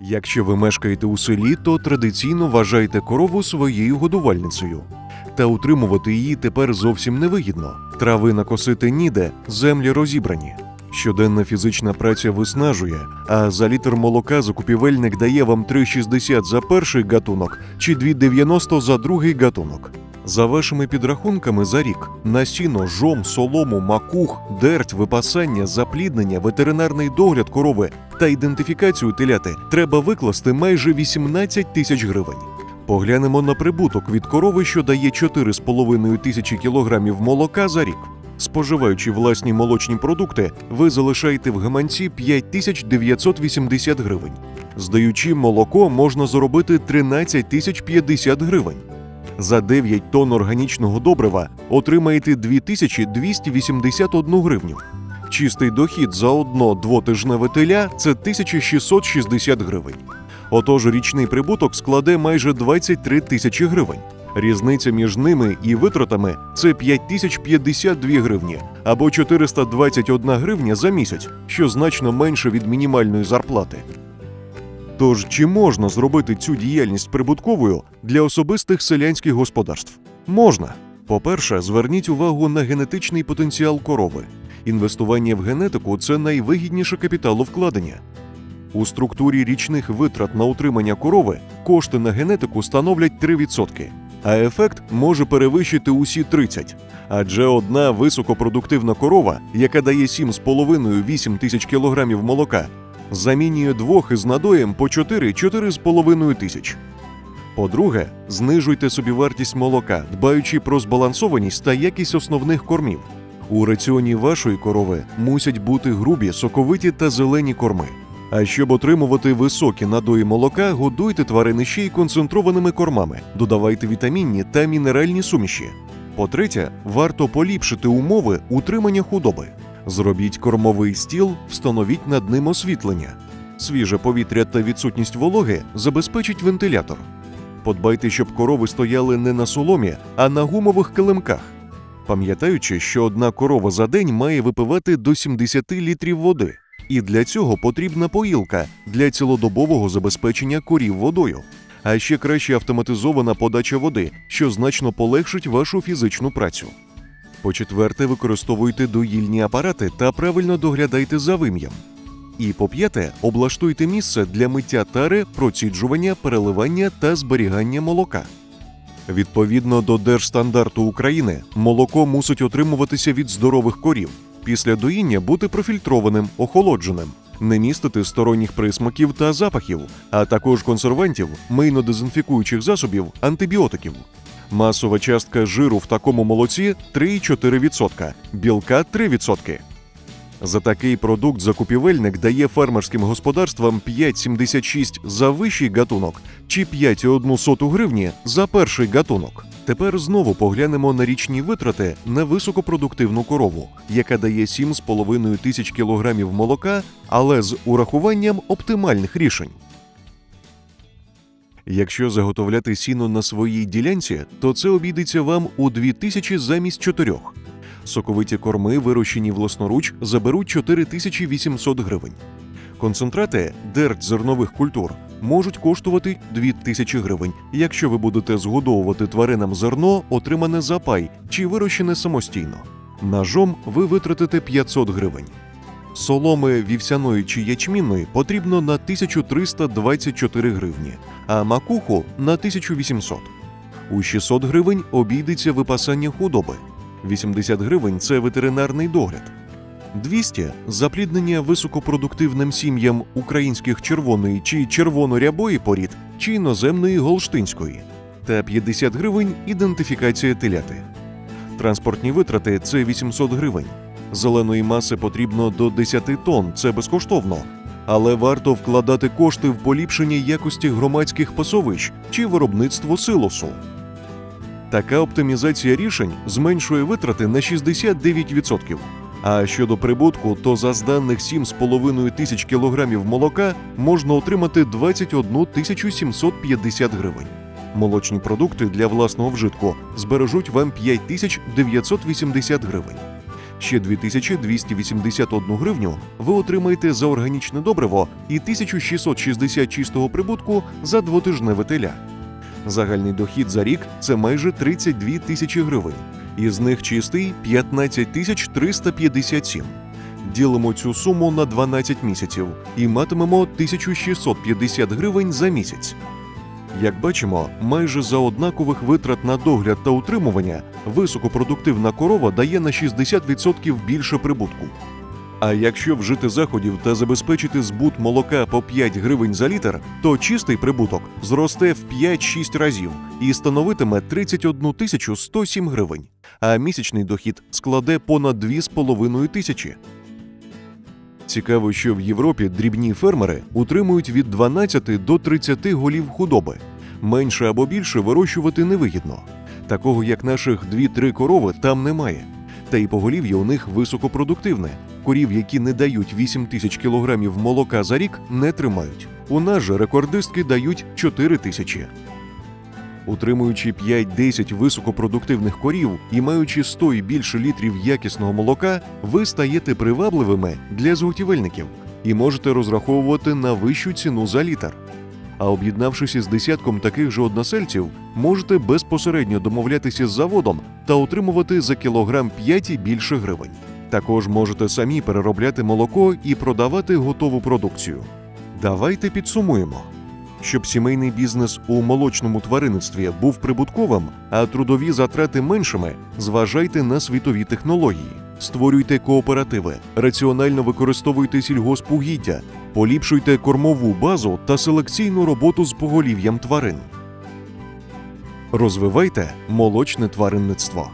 Якщо ви мешкаєте у селі, то традиційно вважаєте корову своєю годувальницею. Та утримувати її тепер зовсім невигідно. Трави накосити ніде, землі розібрані. Щоденна фізична праця виснажує, а за літр молока закупівельник дає вам 3,60 за перший гатунок чи 2,90 за другий гатунок. За вашими підрахунками за рік на сіно, жом, солому, макух, дерть, випасання, запліднення, ветеринарний догляд корови та ідентифікацію теляти треба викласти майже 18 тисяч гривень. Поглянемо на прибуток від корови, що дає 4,5 тисячі кілограмів молока за рік. Споживаючи власні молочні продукти, ви залишаєте в гаманці 5980 гривень. Здаючи молоко, можна заробити 13 тисяч 50 гривень. За 9 тонн органічного добрива отримаєте 2281 гривню. Чистий дохід за одно двотижневе теля це 1660 гривень. Отож, річний прибуток складе майже 23 тисячі гривень. Різниця між ними і витратами це 5052 гривні або 421 гривня за місяць, що значно менше від мінімальної зарплати. Тож чи можна зробити цю діяльність прибутковою для особистих селянських господарств? Можна. По-перше, зверніть увагу на генетичний потенціал корови. Інвестування в генетику це найвигідніше капіталовкладення. У структурі річних витрат на утримання корови кошти на генетику становлять 3%, а ефект може перевищити усі 30%. Адже одна високопродуктивна корова, яка дає 7,5-8 тисяч кілограмів молока, замінює двох із надоєм по 4-4,5 тисяч. По-друге, знижуйте собівартість молока, дбаючи про збалансованість та якість основних кормів. У раціоні вашої корови мусять бути грубі, соковиті та зелені корми. А щоб отримувати високі надої молока, годуйте тварини ще й концентрованими кормами, додавайте вітамінні та мінеральні суміші. По-третє, варто поліпшити умови утримання худоби. Зробіть кормовий стіл, встановіть над ним освітлення. Свіже повітря та відсутність вологи забезпечить вентилятор. Подбайте, щоб корови стояли не на соломі, а на гумових килимках. Пам'ятаючи, що одна корова за день має випивати до 70 літрів води, і для цього потрібна поїлка для цілодобового забезпечення корів водою. А ще краще автоматизована подача води, що значно полегшить вашу фізичну працю. По-четверте, використовуйте доїльні апарати та правильно доглядайте за вим'ям. І по п'яте, облаштуйте місце для миття тари, проціджування, переливання та зберігання молока. Відповідно до Держстандарту України, молоко мусить отримуватися від здорових корів. Після доїння бути профільтрованим, охолодженим, не містити сторонніх присмаків та запахів, а також консервантів, мийно-дезінфікуючих засобів, антибіотиків. Масова частка жиру в такому молоці 3,4%, білка 3%. За такий продукт закупівельник дає фермерським господарствам 5,76 за вищий гатунок чи 5,1 гривні за перший гатунок. Тепер знову поглянемо на річні витрати на високопродуктивну корову, яка дає 7,5 тисяч кілограмів молока, але з урахуванням оптимальних рішень. Якщо заготовляти сіно на своїй ділянці, то це обійдеться вам у 2 тисячі замість 4. Соковиті корми, вирощені власноруч, заберуть 4800 гривень. Концентрати дерть зернових культур можуть коштувати 2000 гривень, якщо ви будете згодовувати тваринам зерно, отримане за пай чи вирощене самостійно. На жом ви витратите 500 гривень. Соломи вівсяної чи ячмінної потрібно на 1324 гривні, а макуху на 1800. У 600 гривень обійдеться випасання худоби. 80 гривень це ветеринарний догляд. 200 – запліднення високопродуктивним сім'ям українських червоної чи червоно-рябої порід чи іноземної голштинської. Та 50 гривень ідентифікація теляти. Транспортні витрати це 800 гривень. Зеленої маси потрібно до 10 тонн, це безкоштовно. Але варто вкладати кошти в поліпшення якості громадських пасовищ чи виробництво силосу. Така оптимізація рішень зменшує витрати на 69%. А щодо прибутку, то за зданих 7,5 тисяч кілограмів молока можна отримати 21 тисячу 750 гривень. Молочні продукти для власного вжитку збережуть вам 5980 гривень. Ще 2281 гривню ви отримаєте за органічне добриво і 1660 чистого прибутку за двотижневе теля. Загальний дохід за рік це майже 32 тисячі гривень. Із них чистий 15 тисяч 357. Ділимо цю суму на 12 місяців і матимемо 1650 гривень за місяць. Як бачимо, майже за однакових витрат на догляд та утримування високопродуктивна корова дає на 60% більше прибутку. А якщо вжити заходів та забезпечити збут молока по 5 гривень за літр, то чистий прибуток зросте в 5-6 разів і становитиме 31 тисячу 107 гривень, а місячний дохід складе понад 2,5 тисячі. Цікаво, що в Європі дрібні фермери утримують від 12 до 30 голів худоби. Менше або більше вирощувати невигідно. Такого як наших 2-3 корови там немає. Та й поголів'я у них високопродуктивне. Корів, які не дають 8 тисяч кілограмів молока за рік, не тримають. У нас же рекордистки дають 4 тисячі. Утримуючи 5-10 високопродуктивних корів і маючи 100 і більше літрів якісного молока, ви стаєте привабливими для зготівельників і можете розраховувати на вищу ціну за літр. А об'єднавшись із десятком таких же односельців, можете безпосередньо домовлятися з заводом та отримувати за кілограм 5 і більше гривень. Також можете самі переробляти молоко і продавати готову продукцію. Давайте підсумуємо. Щоб сімейний бізнес у молочному тваринництві був прибутковим, а трудові затрати меншими, зважайте на світові технології, створюйте кооперативи, раціонально використовуйте сільгоспугіддя, поліпшуйте кормову базу та селекційну роботу з поголів'ям тварин. Розвивайте молочне тваринництво.